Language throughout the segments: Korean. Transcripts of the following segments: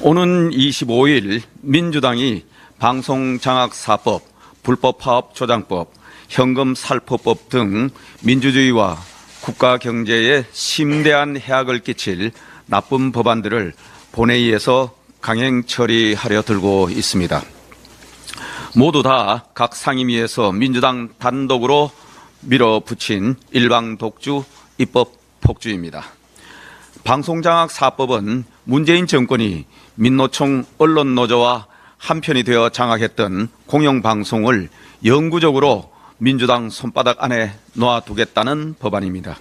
오는 25일 민주당이 방송 장악 사법, 불법 파업 조장법, 현금 살포법 등 민주주의와 국가 경제에 심대한 해악을 끼칠 나쁜 법안들을 본회의에서 강행 처리하려 들고 있습니다. 모두 다 각 상임위에서 민주당 단독으로 밀어붙인 일방 독주 입법 폭주입니다. 방송장악 사법은 문재인 정권이 민노총 언론노조와 한편이 되어 장악했던 공영방송을 영구적으로 민주당 손바닥 안에 놓아두겠다는 법안입니다.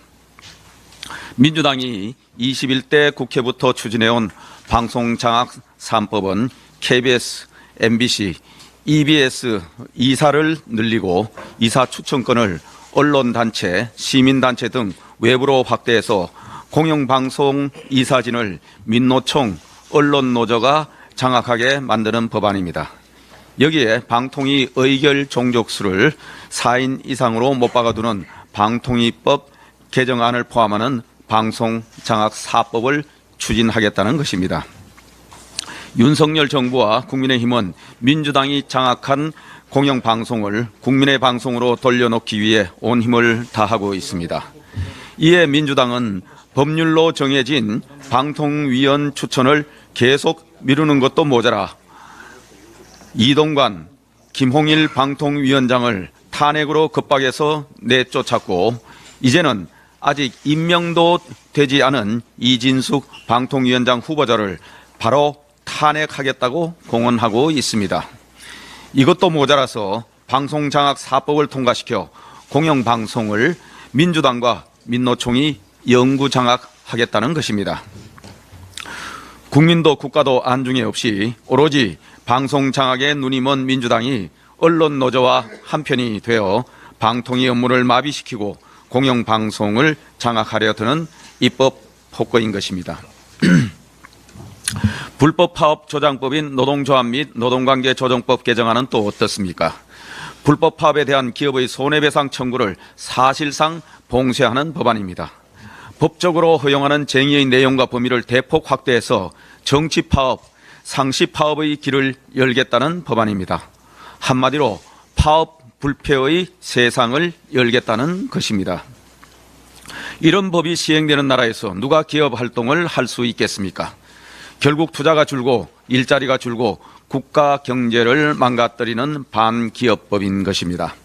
민주당이 21대 국회부터 추진해온 방송장악 3법은 KBS, MBC, EBS 이사를 늘리고 이사 추천권을 언론단체, 시민단체 등 외부로 확대해서 공영방송 이사진을 민노총, 언론노조가 장악하게 만드는 법안입니다. 여기에 방통위 의결 종족수를 4인 이상으로 못 박아두는 방통위법 개정안을 포함하는 방송 장악 4법을 추진하겠다는 것입니다. 윤석열 정부와 국민의힘은 민주당이 장악한 공영방송을 국민의 방송으로 돌려놓기 위해 온 힘을 다하고 있습니다. 이에 민주당은 법률로 정해진 방통위원 추천을 계속 미루는 것도 모자라 이동관, 김홍일 방통위원장을 탄핵으로 급박해서 내쫓았고 이제는 아직 임명도 되지 않은 이진숙 방통위원장 후보자를 바로 탄핵하겠다고 공언하고 있습니다. 이것도 모자라서 방송장악 사법을 통과시켜 공영방송을 민주당과 민노총이 영구 장악하겠다는 것입니다. 국민도 국가도 안중에 없이 오로지 방송 장악에 눈이 먼 민주당이 언론 노조와 한편이 되어 방통위 업무를 마비시키고 공영 방송을 장악하려 드는 입법 폭거인 것입니다. 불법 파업 조장법인 노동조합 및 노동관계 조정법 개정안은 또 어떻습니까? 불법 파업에 대한 기업의 손해배상 청구를 사실상 봉쇄하는 법안입니다. 법적으로 허용하는 쟁의의 내용과 범위를 대폭 확대해서 정치 파업, 상시 파업의 길을 열겠다는 법안입니다. 한마디로 파업 불패의 세상을 열겠다는 것입니다. 이런 법이 시행되는 나라에서 누가 기업 활동을 할 수 있겠습니까? 결국 투자가 줄고 일자리가 줄고 국가 경제를 망가뜨리는 반기업법인 것입니다.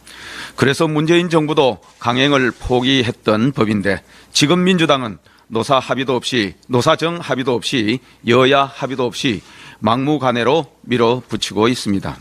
그래서 문재인 정부도 강행을 포기했던 법인데 지금 민주당은 노사 합의도 없이 노사정 합의도 없이 여야 합의도 없이 막무가내로 밀어붙이고 있습니다.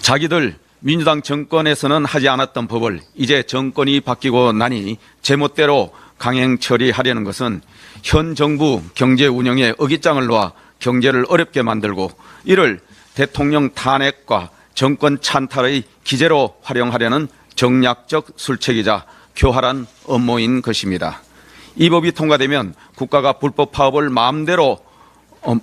자기들 민주당 정권에서는 하지 않았던 법을 이제 정권이 바뀌고 나니 제멋대로 강행 처리하려는 것은 현 정부 경제 운영에 어깃장을 놓아 경제를 어렵게 만들고 이를 대통령 탄핵과 정권 찬탈의 기재로 활용하려는 정략적 술책이자 교활한 업무인 것입니다. 이 법이 통과되면 국가가 불법 파업을 마음대로 어,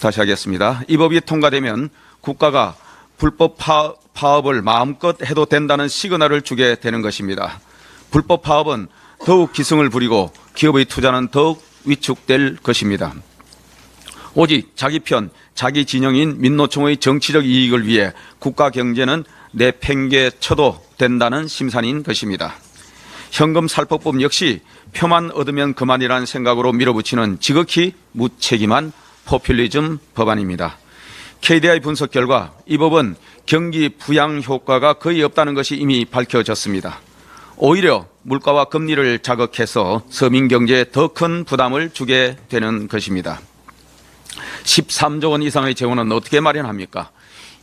다시 하겠습니다. 이 법이 통과되면 국가가 불법 파, 파업을 마음껏 해도 된다는 시그널을 주게 되는 것입니다. 불법 파업은 더욱 기승을 부리고 기업의 투자는 더욱 위축될 것입니다. 오직 자기 편, 자기 진영인 민노총의 정치적 이익을 위해 국가 경제는 내팽개쳐도 된다는 심산인 것입니다. 현금 살포법 역시 표만 얻으면 그만이라는 생각으로 밀어붙이는 지극히 무책임한 포퓰리즘 법안입니다. KDI 분석 결과 이 법은 경기 부양 효과가 거의 없다는 것이 이미 밝혀졌습니다. 오히려 물가와 금리를 자극해서 서민 경제에 더 큰 부담을 주게 되는 것입니다. 13조 원 이상의 재원은 어떻게 마련합니까?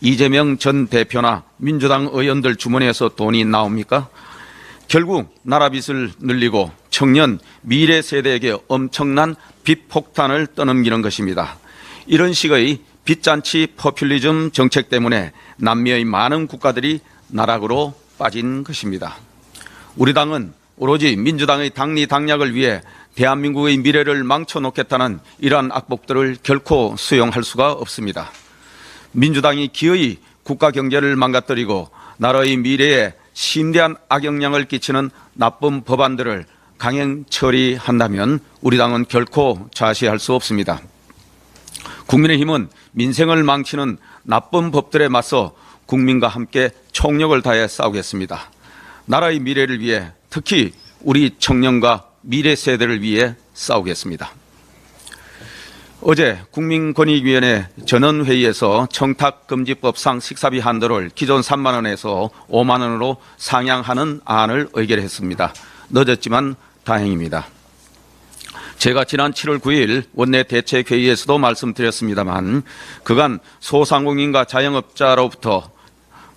이재명 전 대표나 민주당 의원들 주머니에서 돈이 나옵니까? 결국 나라 빚을 늘리고 청년 미래 세대에게 엄청난 빚 폭탄을 떠넘기는 것입니다. 이런 식의 빚잔치 포퓰리즘 정책 때문에 남미의 많은 국가들이 나락으로 빠진 것입니다. 우리 당은 오로지 민주당의 당리 당략을 위해 대한민국의 미래를 망쳐놓겠다는 이러한 악법들을 결코 수용할 수가 없습니다. 민주당이 기어이 국가 경제를 망가뜨리고 나라의 미래에 심대한 악영향을 끼치는 나쁜 법안들을 강행 처리한다면 우리 당은 결코 좌시할 수 없습니다. 국민의힘은 민생을 망치는 나쁜 법들에 맞서 국민과 함께 총력을 다해 싸우겠습니다. 나라의 미래를 위해 특히 우리 청년과 미래 세대를 위해 싸우겠습니다. 어제 국민권익위원회 전원회의에서 청탁금지법상 식사비 한도를 기존 3만 원에서 5만 원으로 상향하는 안을 의결했습니다. 늦었지만 다행입니다. 제가 지난 7월 9일 원내 대책회의에서도 말씀드렸습니다만 그간 소상공인과 자영업자로부터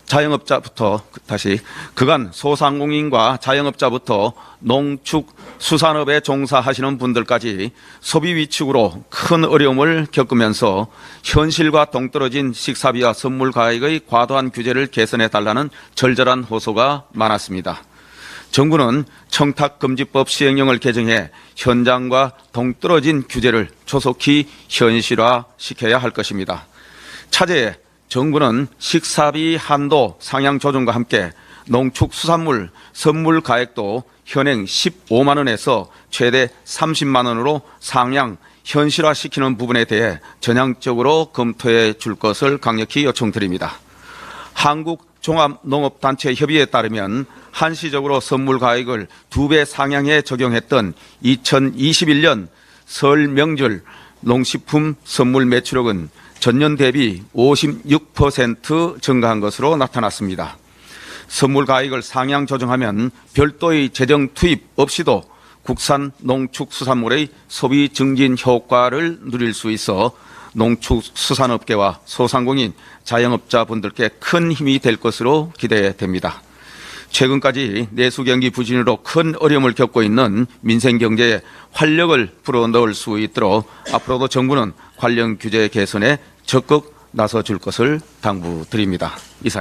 자영업자부터 다시 그간 소상공인과 자영업자부터 농축 수산업에 종사하시는 분들까지 소비 위축으로 큰 어려움을 겪으면서 현실과 동떨어진 식사비와 선물 가액의 과도한 규제를 개선해 달라는 절절한 호소가 많았습니다. 정부는 청탁금지법 시행령을 개정해 현장과 동떨어진 규제를 조속히 현실화시켜야 할 것입니다. 차제에 정부는 식사비 한도 상향 조정과 함께 농축수산물 선물 가액도 현행 15만 원에서 최대 30만 원으로 상향 현실화시키는 부분에 대해 전향적으로 검토해 줄 것을 강력히 요청드립니다. 한국 종합농업단체 협의에 따르면 한시적으로 선물 가액을 두 배 상향해 적용했던 2021년 설 명절 농식품 선물 매출액은 전년 대비 56% 증가한 것으로 나타났습니다. 선물 가액을 상향 조정하면 별도의 재정 투입 없이도 국산 농축수산물의 소비 증진 효과를 누릴 수 있어 농축수산업계와 소상공인 자영업자분들께 큰 힘이 될 것으로 기대됩니다. 최근까지 내수 경기 부진으로 큰 어려움을 겪고 있는 민생 경제에 활력을 불어넣을 수 있도록 앞으로도 정부는 관련 규제 개선에 적극 나서 줄 것을 당부드립니다. 이상.